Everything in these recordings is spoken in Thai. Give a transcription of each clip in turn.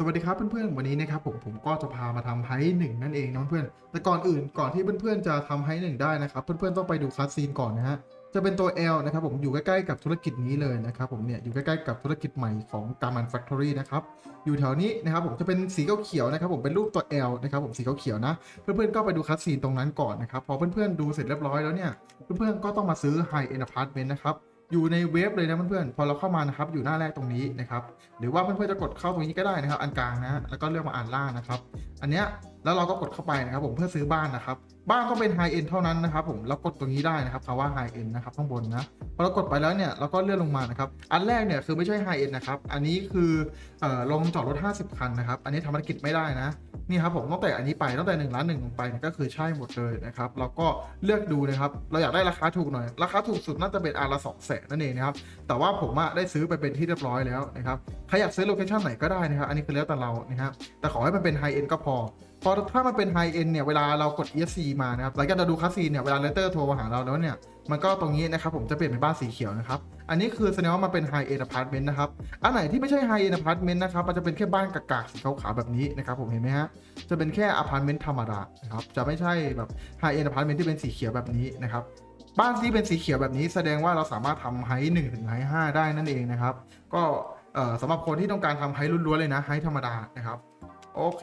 สวัสดีครับเพื่อนๆ วันนี้นะครับผมผมก็จะพามาทำไฮหนึ่งนั่นเองนะเพื่อนแต่ก่อนอื่นก่อนที่เพื่อนๆจะทำไฮหนึ่งได้นะครับ เพื่อนๆต้องไปดูคัสซีนก่อนนะฮะจะเป็นตัว L นะครับผมอยู่ใกล้ๆกับธุรกิจนี้เลยนะครับผมเนี่ยอยู่ใกล้ๆกับธุรกิจใหม่ของ Garman Factory นะครับอยู่แถวนี้นะครับผมจะเป็นสีเขียวๆนะครับผมเป็นรูปตัว L นะครับผมสีเขียวๆนะ เพื่อนๆก็ไปดูคัสซีนตรงนั้นก่อนนะครับพอเพื่อนๆดูเสร็จเรียบร้อยแล้วเนี่ยเพื่อนๆก็ต้องมาซื้อ High End Apartment นะครับ อยู่ในเว็บเลยนะเพื่อนๆ พอเราเข้ามานะครับอยู่หน้าแรกตรงนี้นะครับ หรือว่าเพื่อนๆจะกดเข้าตรงนี้ก็ได้นะครับ อันกลางนะ แล้วก็เลือกมาอ่านล่างนะครับ อันเนี้ยแล้วเราก็กดเข้าไปนะครับ ผมเพื่อซื้อบ้านนะครับ บ้านต้องเป็น High End เท่านั้นนะครับผมแล้วกดตรงนี้ได้นะครับคำว่า High End นะครับข้างบนนะพอเรากดไปแล้วเนี่ยเราก็เลื่อนลงมานะครับอันแรกเนี่ยคือไม่ใช่ High End นะครับอันนี้คือเอ่อลงจอดรถ 50 คันนะครับอันนี้ทำธุรกิจไม่ได้นะนี่ครับผมตั้งแต่อันนี้ไปตั้งแต่1ล้านหนึ่งลงไปก็คือใช่หมดเลยนะครับเราก็เลือกดูนะครับเราอยากได้ราคาถูกหน่อย ราคาถูกสุดน่าจะเป็นอาละสองแสนนั่นเองนะครับแต่ว่าผมอะได้ซื้อไปเป็นที่เรียบร้อยแล้วนะครับใครอยากซื้อโลเคชั่นไหนก็ได้นะครับอันนี้คือแล้วแต่เรานะครับแต่ขอให้มันเป็นไฮเอ็นก็พอพอถ้ามันเป็นไฮเอ็นเนี่ย เวลาเรากด ESC มานะครับหลังจากเราดูคัสซีนเนี่ย เวลาเลเตอร์โทรมาหาเราแล้วเนี่ย มันก็ตรงนี้นะครับผมจะเปลี่ยนเป็นบ้านสีเขียวนะครับ อันนี้คือแสดงว่ามันเป็นไฮเอ็นอพาร์ตเมนต์นะครับ อันไหนที่ไม่ใช่ไฮเอ็นอพาร์ตเมนต์นะครับ มันจะเป็นแค่บ้านกากๆสีขาวๆแบบนี้นะครับผมเห็นไหมฮะ จะเป็นแค่อพาร์ตเมนต์ธรรมดานะครับ จะไม่ใช่แบบไฮเอ็นอพาร์ตเมนต์ที่เป็นสีเขียวแบบนี้นะครับบ้านที่เป็นสีเขียวแบบนี้แสดงว่าเราสามารถทำไฮหนึ่งถึงไฮห้าได้นั่นเองนะครับ ก็สำหรับคนที่ต้องการทำไฮล้วนๆเลยนะไฮธรรมดานะครับ โอเค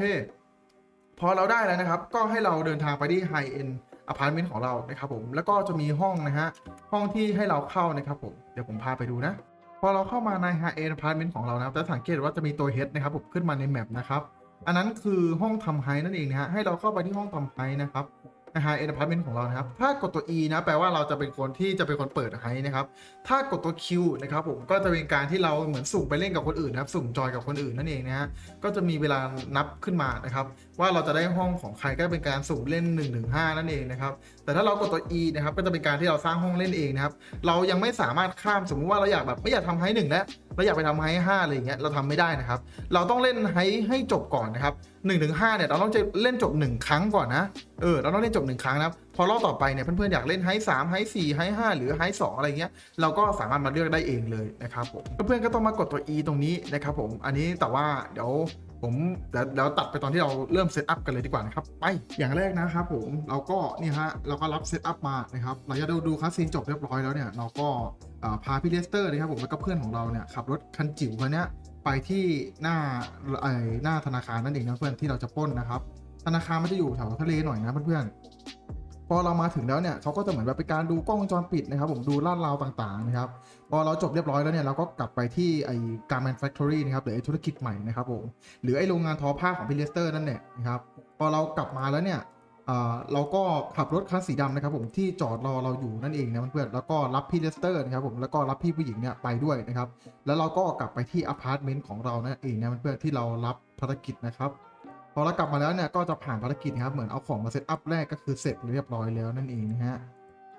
พอเราได้แล้วนะครับ ก็ให้เราเดินทางไปที่ไฮเอ็นอพาร์ตเมนต์ของเรานะครับผมแล้วก็จะมีห้องนะฮะห้องที่ให้เราเข้านะครับผมเดี๋ยวผมพาไปดูนะ พอเราเข้ามาใน High End Apartment ของเรานะครับจะสังเกตว่าจะมีตัว H นะครับผมขึ้นมาในแมปนะครับอันนั้นคือห้องทำไฮนั่นเองนะฮะให้เราเข้าไปที่ห้องทำไฮนะครับ ใน High End Apartment ของเรานะครับ ถ้ากดตัว E นะแปลว่าเราจะเป็นคนที่จะเป็นคนเปิดไฮนะครับ ถ้ากดตัว Q นะครับผมก็จะเป็นการที่เราเหมือนสุ่มไปเล่นกับคนอื่นนะครับ สุ่มจอยกับคนอื่นนั่นเองนะฮะก็จะมีเวลานับขึ้นมานะครับ ว่าเราจะได้ห้องของใครก็เป็นการสุ่มเล่น1นึนั่นเองนะครับ แต่ถ้าเรากดตัว E นะครับก็จะเป็นการที่เราสร้างห้องเล่นเองนะครับ เรายังไม่สามารถข้ามสมมุติว่าเราอยากแบบไม่อยากทำไฮหนึ่งแล้ว เราอยากไปทำไฮห้าอะไรอย่างเงี้ยเราทำไม่ได้นะครับ เราต้องเล่นไฮให้จบก่อนนะครับ1นถึงหเนี่ยเราต้องเล่นจบหนึ่งครั้งก่อนนะเออเราต้องเล่นจบหนึ่งครั้งนะครับพอรอบต่อไปเนี่ยเพื่อนๆอยากเล่นไฮสามไฮสี่ไฮห้าหรือไฮสองอะไรเงี้ยเราก็สามารถมาเลือกได้เองเลยนะครับผมเพื่อนๆก็ต้องมากดตัว E ตรงนี้นะครับผมอันนี้แต่ว่าเดี๋ยว ผมแล้วเดี๋ยวตัดไปตอนที่เราเริ่มเซตอัพกันเลยดีกว่านะครับ ไปอย่างแรกนะครับผมเราก็นี่ฮะเราก็รับเซตอัพมานะครับหลังจากเราดูคัสซีนจบเรียบร้อยแล้วเนี่ยเราก็พาพี่เลสเตอร์นะครับผมแล้วก็เพื่อนของเราเนี่ยขับรถคันจิ๋วคันเนี้ยไปที่หน้าไอหน้าธนาคารนั่นเองนะเพื่อนที่เราจะป้นนะครับ ธนาคารมันจะอยู่แถวทะเลหน่อยนะเพื่อนๆ พอเรามาถึงแล้วเนี่ยเขาก็จะเหมือนแบบเป็นการดูกล้องวงจรปิดนะครับผมดูลาดราวต่างๆนะครับพอเราจบเรียบร้อยแล้วเนี่ยเราก็กลับไปที่ไอ้ Garment Factory นะครับหรือไอ้ธุรกิจใหม่นะครับผมหรือไอ้โรงงานทอผ้าของพี่เลสเตอร์นั่นแหละนะครับพอเรากลับมาแล้วเนี่ยอ่าเราก็ขับรถคันสีดำนะครับผมที่จอดรอเราอยู่นั่นเองนะเพื่อนแล้วก็รับพี่เลสเตอร์นะครับผมแล้วก็รับพี่ผู้หญิงเนี่ยไปด้วยนะครับแล้วเราก็กลับไปที่อพาร์ตเมนต์ของเรานั่นเองนะเพื่อนที่เรารับภารกิจนะครับ พอเรากลับมาแล้วเนี่ยก็จะผ่านภารกิจครับเหมือนเอาของมาเซตอัพแรกก็คือเสร็จเรียบร้อยแล้วนั่นเองนะฮะ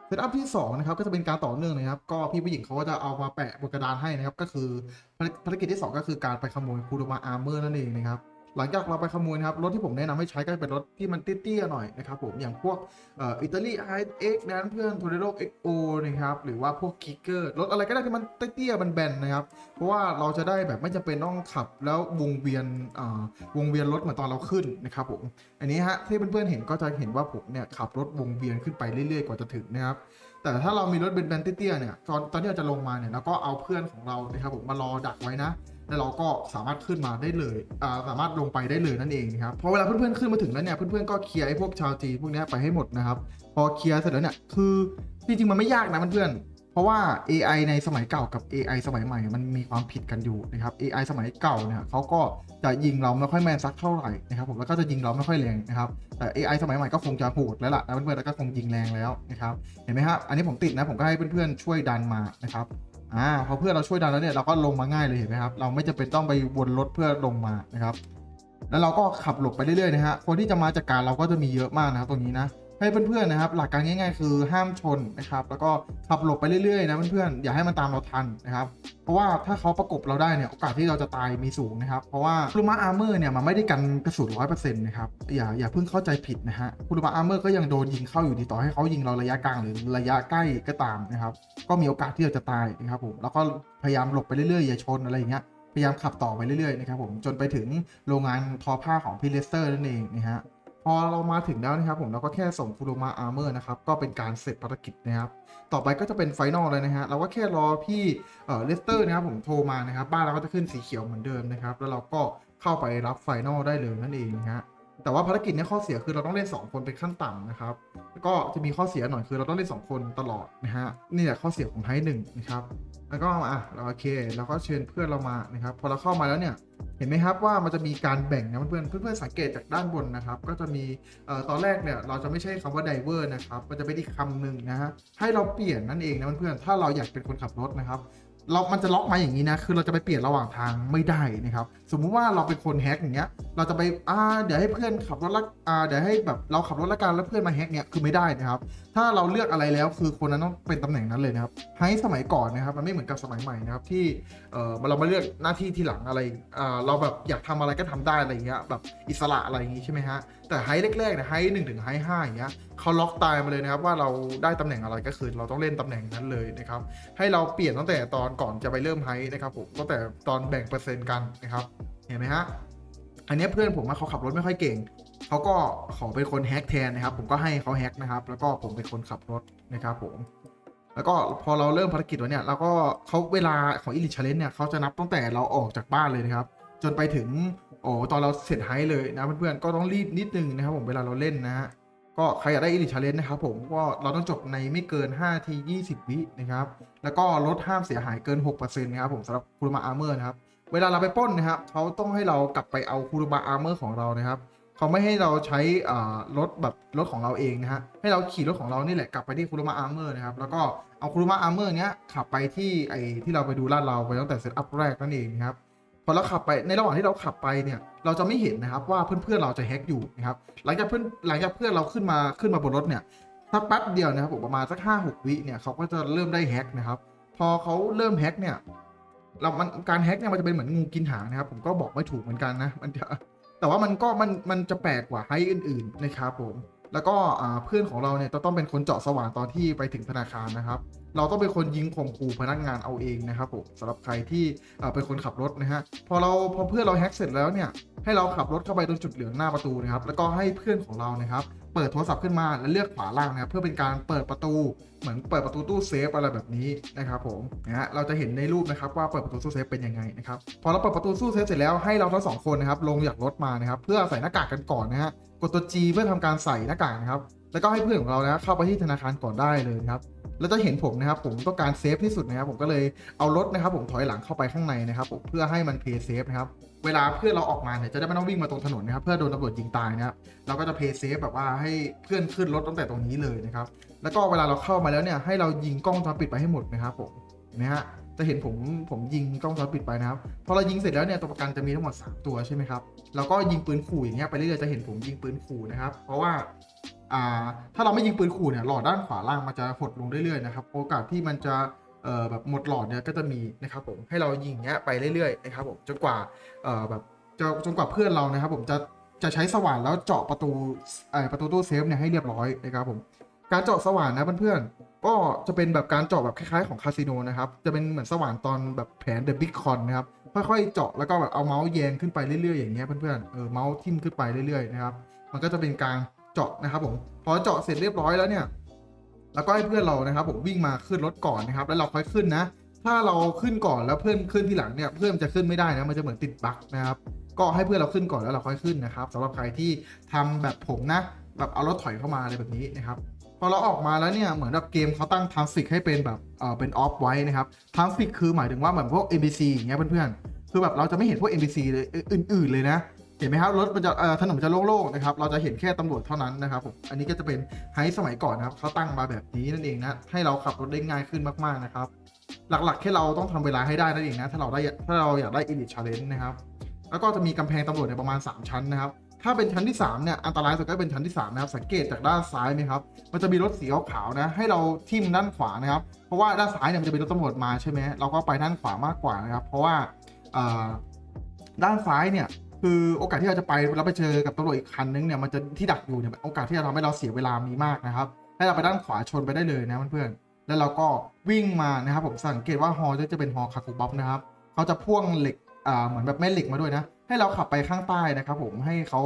เซตอัพที่2นะครับก็จะเป็นการต่อเนื่องนะครับ ก็พี่ผู้หญิงเขาก็จะเอามาแปะบนกระดานให้นะครับ ก็คือภารภารกิจที่ 2 ก็คือการไปขโมยคูโรมาอาร์เมอร์นั่นเองนะครับ หลังจากเราไปขโมยนะครับ รถที่ผมแนะนำให้ใช้ก็จะเป็นรถที่มันเตี้ยๆหน่อยนะครับผมอย่างพวกอิตาลีไอเอ็กนั้นเพื่อนโทเรโรเอ็กโอนะครับหรือว่าพวกคิกเกอร์รถอะไรก็ได้ที่มันเตี้ยๆแบนๆนะครับ เพราะว่าเราจะได้แบบไม่จำเป็นต้องขับแล้ววงเวียนวงเวียนรถเหมือนตอนเราขึ้นนะครับผมอันนี้ฮะที่เพื่อนๆเห็นก็จะเห็นว่าผมเนี่ยขับรถวงเวียนขึ้นไปเรื่อยๆกว่าจะถึงนะครับแต่ถ้าเรามีรถเบนเตี้ยๆเนี่ยตอนตอนที่เราจะลงมาเนี่ยเราก็เอาเพื่อนของเรานะครับผมมารอดักไว้นะ แล้วเราก็สามารถขึ้นมาได้เลยอ่าสามารถลงไปได้เลยนั่นเองนะครับพอเวลาเพื่อนๆขึ้นมาถึงแล้วเนี่ยเพื่อนๆก็เคลียร์ไอ้พวกชาวจีนพวกนี้ไปให้หมดนะครับพอเคลียร์เสร็จแล้วเนี่ยคือจริงๆมันไม่ยากนะเพื่อนๆเพราะว่า AI ในสมัยเก่ากับ AI สมัยใหม่ มันมีความผิดกันอยู่นะครับ AI สมัยเก่าเนี่ยเขาก็จะยิงเราไม่ค่อยแม่นสักเท่าไหร่นะครับผมแล้วก็จะยิงเราไม่ค่อยแรงนะครับแต่ AI สมัยใหม่ก็คงจะโหดแล้วล่ะนะเพื่อนๆแล้วก็คงยิงแรงแล้วนะครับเห็นไหมครับอันนี้ผมติดนะผมก็ให้เพื่อนๆช่วยดันมานะครับ อ่าพอเพื่อนเราช่วยดันแล้วเนี่ยเราก็ลงมาง่ายเลยเห็นไหมครับ เราไม่จำเป็นต้องไปวนรถเพื่อลงมานะครับ แล้วเราก็ขับหลบไปเรื่อยๆนะฮะคนที่จะมาจากการเราก็จะมีเยอะมากนะครับตรงนี้นะ ให้เพื่อนๆนะครับ หลักการง่าย ๆ คือห้ามชนนะครับ แล้วก็ขับหลบไปเรื่อยๆนะเพื่อนๆอย่าให้มันตามเราทันนะครับ เพราะว่าถ้าเขาประกบเราได้เนี่ยโอกาสที่เราจะตายมีสูงนะครับ เพราะว่าคูรุมะอาร์เมอร์เนี่ยมันไม่ได้กันกระสุนร้อยเปอร์เซ็นต์นะครับอย่าอย่าเพิ่งเข้าใจผิดนะฮะคูรุมะอาร์เมอร์ก็ยังโดนยิงเข้าอยู่ดีต่อให้เขายิงเราระยะกลางหรือระยะใกล้ก็ตามนะครับ ก็มีโอกาสที่เราจะตายนะครับผมแล้วก็พยายามหลบไปเรื่อยๆอย่าชนอะไรอย่างเงี้ยพยายามขับต่อไปเรื่อยๆนะครับผมจนไปถึงโรงงานทอผ้าของพี่เลสเตอร์นั่นเองนะฮะ พอเรามาถึงแล้วนะครับผมเราก็แค่ส่งฟูโรมาอาร์เมอร์นะครับก็เป็นการเสร็จภารกิจนะครับ ต่อไปก็จะเป็นไฟนอลเลยนะฮะเราก็แค่รอพี่เอ่อเลสเตอร์นะครับผมโทรมานะครับบ้านเราก็จะขึ้นสีเขียวเหมือนเดิมนะครับแล้วเราก็เข้าไปรับไฟนอลได้เลยนั่นเองนะฮะแต่ว่าภารกิจเนี้ข้อเสียคือเราต้องเล่น 2 คนเป็นขั้นต่ำนะครับแล้วก็จะมีข้อเสียหน่อยคือเราต้องเล่น 2 คนตลอดนะฮะนี่แหละข้อเสียของไทหนึ่งนะครับแล้วก็อะเราโอเคเราก็เชิญเพื่อนเรามานะครับพอเราเข้ามาแล้วเนี่ย เห็นไหมครับว่ามันจะมีการแบ่งนะเพื่อนเพื่อนสังเกตจากด้านบนนะครับ ก็จะมีตอนแรกเนี่ยเราจะไม่ใช่คำว่า diver นะครับมันจะเป็นอีกคำหนึ่งนะฮะให้เราเปลี่ยนนั่นเองนะเพื่อนๆถ้าเราอยากเป็นคนขับรถนะครับ เรามันจะล็อกมาอย่างนี้นะ คือเราจะไปเปลี่ยนระหว่างทางไม่ได้นะครับ สมมุติว่าเราเป็นคนแฮกอย่างเงี้ย เราจะไป อ่า เดี๋ยวให้เพื่อนขับรถละอ่า เดี๋ยวให้แบบเราขับรถละกันแล้วเพื่อนมาแฮกเนี่ยคือไม่ได้นะครับ ถ้าเราเลือกอะไรแล้วคือคนนั้นต้องเป็นตำแหน่งนั้นเลยนะครับไฮสมัยก่อนนะครับ มันไม่เหมือนกับสมัยใหม่นะครับที่ เออเรามาเลือกหน้าที่ทีหลังอะไร อ่า เราแบบอยากทำอะไรก็ทำได้อะไรเงี้ย แบบอิสระอะไรอย่างงี้ใช่ไหมฮะแต่ไฮแรกๆเนี่ยไฮหนึ่งถึงไฮห้าอย่างเงี้ยเขาล็อกตายมาเลยนะครับว่าเราได้ตำแหน่งอะไรก็คือเราต้องเล่นตำแหน่งนั้นเลยนะครับให้เราเปลี่ยนตั้งแต่ตอนก่อนจะไปเริ่มไฮนะครับผมตั้งแต่ตอนแบ่งเปอร์เซ็นต์กันนะครับเห็นไหมฮะอันนี้เพื่อนผมว่าเขาขับรถไม่ค่อยเก่งเขาก็ขอเป็นคนแฮกแทนนะครับ ผมก็ให้เขาแฮกนะครับ แล้วก็ผมเป็นคนขับรถนะครับผมแล้วก็พอเราเริ่มภารกิจแล้วเนี่ยเราก็เขาเวลาของอิลิชเลนเนี่ยเขาจะนับตั้งแต่เราออกจากบ้านเลยนะครับ จนไปถึง โอ้ตอนเราเสร็จไฮเลยนะเพื่อนๆก็ต้องรีบนิดนึงนะครับผมเวลาเราเล่นนะฮะก็ใครอยากได้อิลิชาเลนนะครับผมก็เราต้องจบในไม่เกิน 5 ที 20 วินะครับ แล้วก็ลดห้ามเสียหายเกิน 6%นะครับผมสำหรับคูรุมาอาร์เมอร์นะครับ เวลาเราไปป้นนะครับเขาต้องให้เรากลับไปเอาคูรุมาอาร์เมอร์ของเรานะครับเขาไม่ให้เราใช้อ่ารถแบบรถของเราเองนะฮะให้เราขี่รถของเรานี่แหละกลับไปที่คูรุมาอาร์เมอร์นะครับแล้วก็เอาคูรุมาอาร์เมอร์เนี้ยขับไปที่ไอที่เราไปดูลาดเราไปตั้งแต่เซตอัพแรกนั่นเองนะครับ พอเราขับไปในระหว่างที่เราขับไปเนี่ยเราจะไม่เห็นนะครับว่าเพื่อนๆเราจะแฮกอยู่นะครับหลังจากเพื่อนหลังจากเพื่อนเราขึ้นมาขึ้นมาบนรถเนี่ยสักแป๊บเดียวนะครับผมประมาณสักห้าหกวิเนี่ยเขาก็จะเริ่มได้แฮกนะครับ พอเขาเริ่มแฮกเนี่ยเรามันการแฮกเนี่ยมันจะเป็นเหมือนงูกินหางนะครับผมก็บอกไม่ถูกเหมือนกันนะมันจะแต่ว่ามันก็มันมันจะแปลกกว่าไฮอื่นๆนะครับผมแล้วก็เพื่อนของเราเนี่ยจะต้องเป็นคนเจาะสว่านตอนที่ไปถึงธนาคารนะครับ เราต้องเป็นคนยิงข่มขู่พนักงานเอาเองนะครับผมสำหรับใครที่เป็นคนขับรถนะฮะพอเราพอเพื่อนเราแฮ็กเสร็จแล้วเนี่ยให้เราขับรถเข้าไปตรงจุดเหลืองหน้าประตูนะครับแล้วก็ให้เพื่อนของเรานะครับเปิดโทรศัพท์ขึ้นมาแล้วเลือกขวาล่างนะครับเพื่อเป็นการเปิดประตูเหมือนเปิดประตูตู้เซฟอะไรแบบนี้นะครับผมนะฮะเราจะเห็นในรูปนะครับว่าเปิดประตูตู้เซฟเป็นยังไงนะครับพอเราเปิดประตูตู้เซฟเสร็จแล้วให้เราทั้งสองคนนะครับลงจากรถมานะครับเพื่อใส่หน้ากากกันก่อนนะฮะกดตัว G เพื่อทำการใส่หน้ากากนะครับแล้วก็ให้เพื่อนของเรานะเข้าไปที่ธนาคารก่อนได้เลยครับ แล้วจะเห็นผมนะครับผมต้องการเซฟที่สุดนะครับผมก็เลยเอารถนะครับผมถอยหลังเข้าไปข้างในนะครับผมเพื่อให้มันเพย์เซฟนะครับเวลาเพื่อนเราออกมาเนี่ยจะได้ไม่ต้องวิ่งมาตรงถนนนะครับเพื่อโดนตำรวจยิงตายนะครับเราก็จะเพย์เซฟแบบว่าให้เพื่อนขึ้นรถตั้งแต่ตรงนี้เลยนะครับแล้วก็เวลาเราเข้ามาแล้วเนี่ยให้เรายิงกล้องจรปิดไปให้หมดนะครับผมเห็นไหมฮะจะเห็นผมผมยิงกล้องจรปิดไปนะครับพอเรายิงเสร็จแล้วเนี่ยตัวประกันจะมีทั้งหมด3ตัวใช่ไหมครับเราก็ยิงปืนขู่อย่างเงี้ยไปเรื่อยๆจะเห็นผมยิงปืนขู่นะครับเพราะว่า ถ้าเราไม่ยิงปืนขู่เนี่ยหลอดด้านขวาล่างมันจะหดลงเรื่อยๆนะครับโอกาสที่มันจะแบบหมดหลอดเนี่ยก็จะมีนะครับผมให้เรายิงเงี้ยไปเรื่อยๆนะครับผมจนกว่าแบบจะจนกว่าเพื่อนเรานะครับผมจะจะใช้สว่านแล้วเจาะประตูประตูตู้เซฟเนี่ยให้เรียบร้อยนะครับผมการเจาะสว่านนะเพื่อนๆก็จะเป็นแบบการเจาะแบบคล้ายๆของคาสิโนนะครับจะเป็นเหมือนสว่านตอนแบบแผนเดอะบิ๊กคอนนะครับค่อยๆเจาะแล้วก็แบบเอาเมาส์แยงขึ้นไปเรื่อยๆอย่างเงี้ยเพื่อนๆเออเมาส์ทิ่มขึ้นไปเรื่อยๆนะครับมันก็จะเป็นการ เจาะนะครับผมพอเจาะเสร็จเรียบร้อยแล้วเนี่ยแล้วก็ให้เพื่อนเรานะครับ ผมวิ่งมาขึ้นรถก่อนนะครับ แล้วเราค่อยขึ้นนะ ถ้าเราขึ้นก่อนแล้วเพื่อนขึ้นที่หลังเนี่ยเพื่อนจะขึ้นไม่ได้นะมันจะเหมือนติดบั๊กนะครับก็ให้เพื่อนเราขึ้นก่อนแล้วเราค่อยขึ้นนะครับสำหรับใครที่ทำแบบผมนะแบบเอารถถอยเข้ามาอะไรแบบนี้นะครับพอเราออกมาแล้วเนี่ยเหมือนแบบเกมเขาตั้งทางฟิกให้เป็นแบบเออเป็นออฟไว้นะครับทางฟิกคือหมายถึงว่าเหมือนพวก NPC อย่างเงี้ยเพื่อนๆคือแบบเราจะไม่เห็นพวก NPC เลยอื่น ๆ เลยนะ เห็นไหมครับรถมันจะเอ่อถนนมันจะโล่งๆนะครับเราจะเห็นแค่ตำรวจเท่านั้นนะครับผมอันนี้ก็จะเป็นไฮสมัยก่อนนะครับเขาตั้งมาแบบนี้นั่นเองนะให้เราขับรถได้ง่ายขึ้นมากๆนะครับ หลักๆแค่เราต้องทำเวลาให้ได้นั่นเองนะถ้าเราได้ถ้าเราอยากได้ Elite Challenge นะครับแล้วก็จะมีกำแพงตำรวจในยประมาณ 3 ชั้นนะครับถ้าเป็นชั้นที่3เนี่ยอันตรายสุดก็เป็นชั้นที่3นะครับสังเกตจากด้านซ้ายไหมครับมันจะมีรถสีขาวๆนะให้เราทิ่มด้านขวานะครับเพราะว่าด้านซ้ายเนี่ยมันจะเป็นรถตำรวจมาใช่ไหมเราก็ไปด้านขวามากกว่านะครับ เพราะว่าอ่าด้านซ้ายเนี่ย คือโอกาสที่เราจะไปแล้วไปเจอกับตำรวจอีกคันนึงเนี่ยมันจะที่ดักอยู่เนี่ยโอกาสที่จะทำให้เราเสียเวลามีมากนะครับ ให้เราไปด้านขวาชนไปได้เลยนะเพื่อนๆแล้วเราก็วิ่งมานะครับ ผมสังเกตว่าฮอจะจะเป็นฮอคาคุบ๊อบนะครับเขาจะพ่วงเหล็กอ่าเหมือนแบบแม่เหล็กมาด้วยนะ ให้เราขับไปข้างใต้นะครับผมให้เขา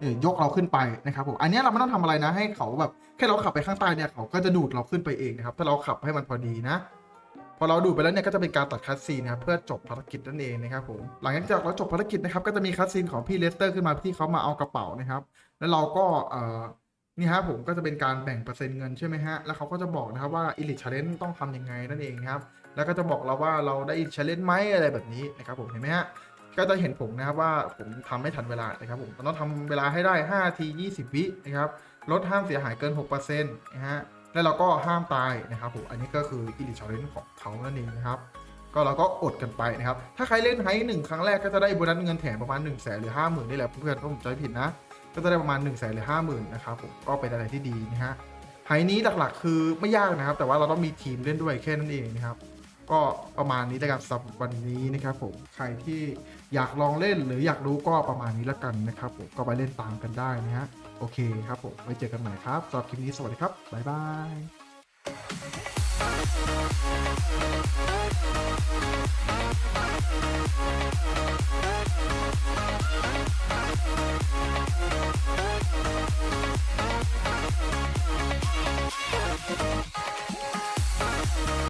เยกเราขึ้นไปนะครับผมอันนี้เราไม่ต้องทำอะไรนะ ให้เขาแบบแค่เราขับไปข้างใต้เนี่ยเขาก็จะดูดเราขึ้นไปเองนะครับ ถ้าเราขับให้มันพอดีนะ พอเราดูไปแล้วเนี่ยก็จะเป็นการตัดคัสซีนนะครับเพื่อจบภารกิจนั่นเองนะครับผมหลังจากเราจบภารกิจนะครับก็จะมีคัสซีนของพี่เลสเตอร์ขึ้นมาที่เขามาเอากระเป๋านะครับ แล้วเราก็เอ่อนี่ฮะผมก็จะเป็นการแบ่งเปอร์เซ็นต์เงินใช่ไหมฮะแล้วเขาก็จะบอกนะครับว่า Elite Challenge ต้องทำยังไงนั่นเองครับแล้วก็จะบอกเราว่าเราได้ Elite Challenge ไหมอะไรแบบนี้นะครับผมเห็นไหมฮะก็จะเห็นผมนะครับว่าผมทำไม่ทันเวลานะครับผมต้องทำเวลาให้ได้5ที20 วินะครับรถห้ามเสียหายเกิน6%นะฮะ แล้วเราก็ห้ามตายนะครับผม อันนี้ก็คือ Elite Challenge ของเขานั่นเองนะครับ ก็เราก็อดกันไปนะครับ ถ้าใครเล่นไฮหนึ่งครั้งแรกก็จะได้โบนัสเงินแถมประมาณ1นึ่งแสนหรือห้าหมื่นนี่แหละเพื่อนๆถ้าผมจำไม่ผิดนะ ก็จะได้ประมาณ1นึ่งแสนหรือห้าหมื่นนะครับผม ก็เป็นอะไรที่ดีนะฮะ ไฮนี้หลักๆคือไม่ยากนะครับ แต่ว่าเราต้องมีทีมเล่นด้วยแค่นั้นเองนะครับก็ประมาณนี้แล้วกันสำหรับวันนี้นะครับผมใครที่อยากลองเล่นหรืออยากรู้ก็ประมาณนี้แล้วกันนะครับผมก็ไปเล่นตามกันได้นะฮะ โอเคครับผมไว้เจอกันใหม่ครับสำหรับคลิปนี้สวัสดีครับ บ๊ายบาย